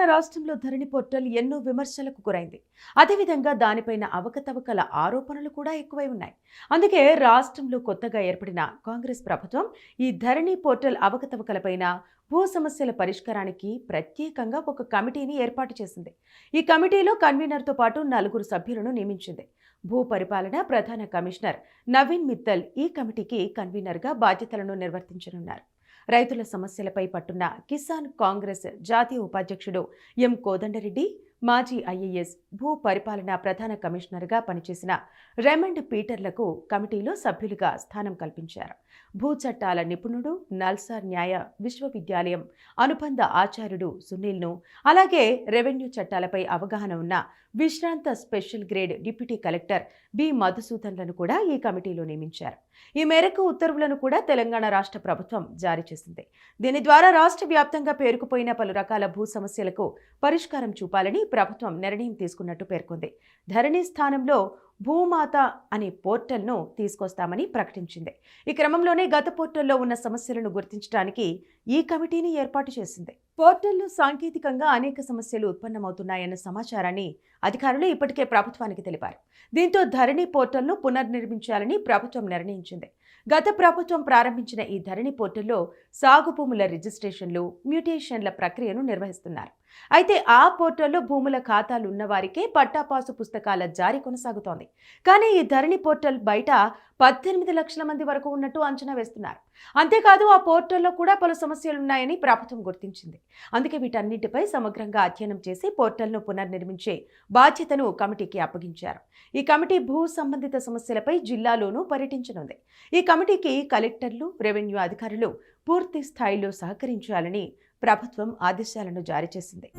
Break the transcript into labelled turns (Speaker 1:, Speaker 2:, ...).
Speaker 1: తెలంగాణ రాష్ట్రంలో ధరణి పోర్టల్ ఎన్నో విమర్శలకు గురైంది. అదేవిధంగా దానిపైన అవకతవకల ఆరోపణలు కూడా ఎక్కువై ఉన్నాయి. అందుకే రాష్ట్రంలో కొత్తగా ఏర్పడిన కాంగ్రెస్ ప్రభుత్వం ఈ ధరణి పోర్టల్ అవకతవకలపైన భూ సమస్యల పరిష్కారానికి ప్రత్యేకంగా ఒక కమిటీని ఏర్పాటు చేసింది. ఈ కమిటీలో కన్వీనర్తో పాటు నలుగురు సభ్యులను నియమించింది. భూ పరిపాలన ప్రధాన కమిషనర్ నవీన్ మిత్తల్ ఈ కమిటీకి కన్వీనర్గా బాధ్యతలను నిర్వర్తించనున్నారు. రైతుల సమస్యలపై పట్టున్న కిసాన్ కాంగ్రెస్ జాతీయ ఉపాధ్యక్షుడు ఎం కోదండరెడ్డి మాజీ ఐఏఎస్ భూ పరిపాలన ప్రధాన కమిషనర్గా పనిచేసిన రెమండ్ పీటర్లకు కమిటీలో సభ్యులుగా స్థానం కల్పించారు. భూ చట్టాల నిపుణుడు నల్సార్ న్యాయ విశ్వవిద్యాలయం అనుబంధ ఆచార్యుడు సునీల్ను అలాగే రెవెన్యూ చట్టాలపై అవగాహన ఉన్న విశ్రాంత special grade deputy collector B. మధుసూదన్లను కూడా ఈ కమిటీలో నియమించారు. ఈ మేరకు ఉత్తర్వులను కూడా తెలంగాణ రాష్ట్ర ప్రభుత్వం జారీ చేసింది. దీని ద్వారా రాష్ట్ర వ్యాప్తంగా పేరుకుపోయిన పలు రకాల భూ సమస్యలకు పరిష్కారం చూపాలని ప్రభుత్వం నిర్ణయం తీసుకున్నట్టు పేర్కొంది. ధరణి స్థానంలో భూమాత అనే పోర్టల్ను తీసుకొస్తామని ప్రకటించింది. ఈ క్రమంలోనే గత పోర్టల్లో ఉన్న సమస్యలను గుర్తించడానికి ఈ కమిటీని ఏర్పాటు చేసింది. పోర్టల్లో సాంకేతికంగా అనేక సమస్యలు ఉత్పన్నమవుతున్నాయన్న సమాచారాన్ని అధికారులు ఇప్పటికే ప్రభుత్వానికి తెలిపారు. దీంతో ధరణి పోర్టల్ను పునర్నిర్మించాలని ప్రభుత్వం నిర్ణయించింది. గత ప్రభుత్వం ప్రారంభించిన ఈ ధరణి పోర్టల్లో సాగు భూముల రిజిస్ట్రేషన్లు మ్యూటేషన్ల ప్రక్రియను నిర్వహిస్తున్నారు. అయితే ఆ పోర్టల్లో భూముల ఖాతాలు ఉన్నవారికే పట్టాపాసు పుస్తకాల జారీ కొనసాగుతోంది. కానీ ఈ ధరణి పోర్టల్ బయట పద్దెనిమిది లక్షల మంది వరకు ఉన్నట్టు అంచనా వేస్తున్నారు. అంతేకాదు ఆ పోర్టల్లో కూడా పలు సమస్యలున్నాయని ప్రభుత్వం గుర్తించింది. అందుకే వీటన్నిటిపై సమగ్రంగా అధ్యయనం చేసి పోర్టల్ను పునర్నిర్మించే బాధ్యతను కమిటీకి అప్పగించారు. ఈ కమిటీ భూ సంబంధిత సమస్యలపై జిల్లాలోనూ పర్యటించనుంది. ఈ కమిటీకి కలెక్టర్లు రెవెన్యూ అధికారులు పూర్తి స్థాయిలో సహకరించాలని ప్రభుత్వం ఆదేశాలను జారీ చేసింది.